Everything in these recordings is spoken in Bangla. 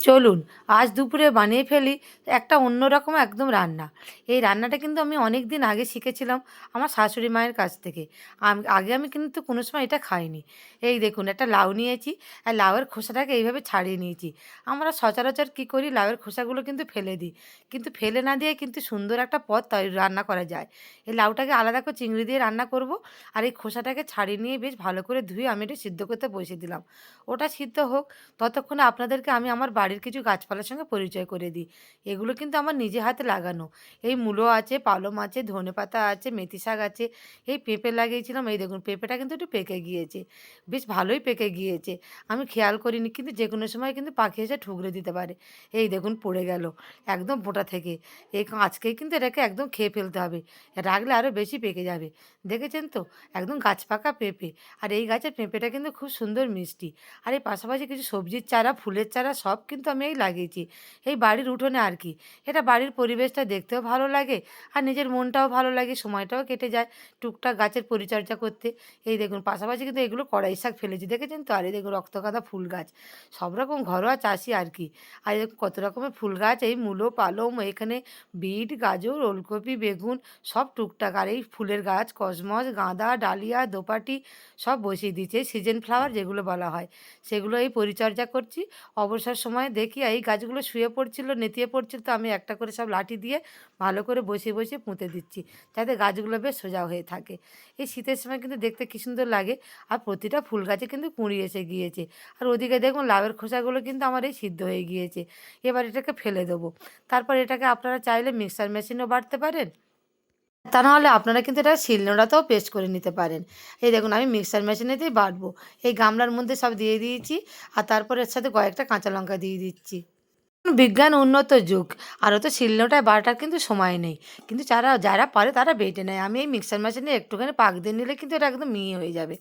চলুন, আজ দুপুরে বানিয়ে ফেলি একটা অন্যরকম একদম রান্না। এই রান্নাটা কিন্তু আমি অনেক দিন আগে শিখেছিলাম আমার শাশুড়ি মায়ের কাছ থেকে। আগে আমি কিন্তু কোনো সময় এটা খাইনি। এই দেখুন, একটা লাউ নিয়েছি, আর লাউয়ের খোসাটাকে এইভাবে ছাড়িয়ে নিয়েছি। আমরা সচরাচর কী করি, লাউয়ের খোসাগুলো কিন্তু ফেলে দিই। কিন্তু ফেলে না দিয়ে কিন্তু সুন্দর একটা তৈরি রান্না করা যায়। এই লাউটাকে আলাদা করে চিংড়ি দিয়ে রান্না করব, আর এই খোসাটাকে ছাড়িয়ে নিয়ে বেশ ভালো করে ধুয়ে আমি এটা সিদ্ধ করতে বসিয়ে দিলাম। ওটা সিদ্ধ হোক, ততক্ষণে আপনাদেরকে আমি আমার বাড়ির কিছু গাছপালার সঙ্গে পরিচয় করে দিই। এগুলো কিন্তু আমার নিজে হাতে লাগানো। এই মূলো আছে, পালম আছে ধনেপাতা আছে, মেথি শাক আছে। এই পেঁপে লাগিয়েছিলাম। এই দেখুন, পেঁপেটা কিন্তু একটু পেকে গিয়েছে। বেশ ভালোই পেকে গিয়েছে। আমি খেয়াল করিনি, কিন্তু যে কোনো সময় কিন্তু পাখি এসে ঠুকরে দিতে পারে। এই দেখুন, পড়ে গেল একদম বোটা থেকে। এই আজকেই কিন্তু এটাকে একদম খেয়ে ফেলতে হবে। রাখলে আরও বেশি পেকে যাবে। দেখেছেন তো? একদম গাছ পাকা পেঁপে। আর এই গাছের পেঁপেটা কিন্তু খুব সুন্দর মিষ্টি। আর এই পাশাপাশি কিছু সবজির চারা, ফুলের চারা সব কিন্তু আমি এই লাগিয়েছি। এই বাড়ির উঠোনে আর কি। এটা বাড়ির পরিবেশটা দেখতেও ভালো লাগে আর নিজের মনটাও ভালো লাগে, সময়টাও কেটে যায় টুকটাক গাছের পরিচর্যা করতে। এই দেখুন, পাশাপাশি কিন্তু এগুলো কড়াই শাক ফেলেছি, দেখেছেন তো? আর এই দেখুন, রক্তকাদা ফুল গাছ। সব রকম ঘরোয়া চাষি আর কি। আর দেখুন, কত রকমের ফুল গাছ, এই মূলো, পালং, এখানে বিট, গাজর, ওলকপি, বেগুন, সব টুকটাক। আর এই ফুলের গাছ, কসমস, গাঁদা, ডালিয়া, দোপাটি সব বসিয়ে দিয়েছে। সিজন ফ্লাওয়ার যেগুলো বলা হয়, সেগুলো এই পরিচর্যা করছি। অবসর সময়ে দেখি এই গাছগুলো শুয়ে পড়ছিল, নেতিয়ে পড়ছিল, তো আমি একটা করে সব লাঠি দিয়ে ভালো করে বসিয়ে বসিয়ে পুঁতে দিচ্ছি। যাতে গাছগুলো বেশ সোজা হয়ে থাকে। এই শীতের সময় কিন্তু দেখতে কী সুন্দর লাগে। আর প্রতিটা ফুল গাছে কিন্তু কুঁড়ি এসে গিয়েছে। আর ওদিকে দেখুন লাভের খোসাগুলো কিন্তু আমার এই সিদ্ধ হয়ে গিয়েছে। এবার এটাকে ফেলে দেবো। তারপর এটাকে আপনারা চাইলে মিক্সার মেশিনও বাড়তে পারেন। তা নাহলে আপনারা কিন্তু এটা শিলনোড়াতেও পেস্ট করে নিতে পারেন। এই দেখুন, আমি মিক্সার মেশিনেতেই বাটবো। এই গামলার মধ্যে সব দিয়ে দিয়েছি, আর তারপর এর সাথে কয়েকটা কাঁচা লঙ্কা দিয়ে দিচ্ছি। বিজ্ঞান উন্নত যুগ আরও তো শিলনোটায় বাটার কিন্তু সময় নেই। কিন্তু যারা যারা পারে তারা বেটে নেয়। আমি এই মিক্সার মেশিনে একটুখানি পাক দিয়ে নিলে কিন্তু এটা একদম মিহি হয়ে যাবে।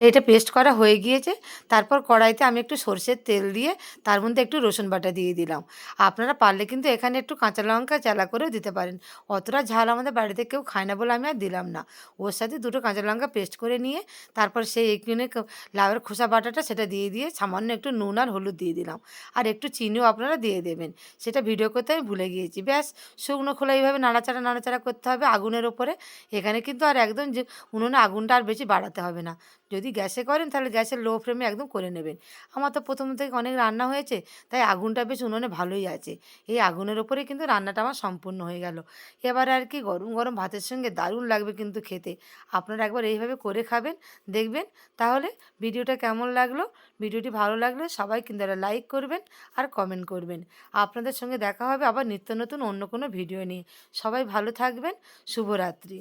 এটা পেস্ট করা হয়ে গিয়েছে। তারপর কড়াইতে আমি একটু সর্ষের তেল দিয়ে তার মধ্যে একটু রসুন বাটা দিয়ে দিলাম। আপনারা পারলে কিন্তু এখানে একটু কাঁচা লঙ্কা চালা করেও দিতে পারেন। অতটা ঝাল আমাদের বাড়িতে কেউ খায় না বলে আমি আর দিলাম না। ওর সাথে দুটো কাঁচা লঙ্কা পেস্ট করে নিয়ে তারপর সেই এখানে লাউয়ের খোসা বাটাটা সেটা দিয়ে দিয়ে সামান্য একটু নুন আর হলুদ দিয়ে দিলাম। আর একটু চিনিও আপনারা দিয়ে দেবেন। সেটা ভিডিও করতে আমি ভুলে গিয়েছি। ব্যাস, শুকনো খোলা এইভাবে নাড়াচাড়া নাড়াচাড়া করতে হবে আগুনের ওপরে। এখানে কিন্তু আর একদম যে উনুনে আগুনটা আর বেশি বাড়াতে হবে না। যদি গ্যাসে করেন, তাহলে গ্যাসের লো ফ্লেমে একদম করে নেবেন। আমার তো প্রথম থেকে অনেক রান্না হয়েছে, তাই আগুনটা বেশ উনুনে ভালোই আছে। এই আগুনের ওপরে কিন্তু রান্নাটা আমার সম্পূর্ণ হয়ে গেল। এবার আর কি গরম গরম ভাতের সঙ্গে দারুণ লাগবে কিন্তু খেতে। আপনারা একবার এইভাবে করে খাবেন, দেখবেন। তাহলে ভিডিওটা কেমন লাগল? ভিডিওটি ভালো লাগলে সবাই কিন্তু একটা লাইক করবেন আর কমেন্ট করবেন। আপনাদের সঙ্গে দেখা হবে আবার নিত্য নতুন অন্য কোনো ভিডিও নিয়ে। সবাই ভালো থাকবেন। শুভরাত্রি।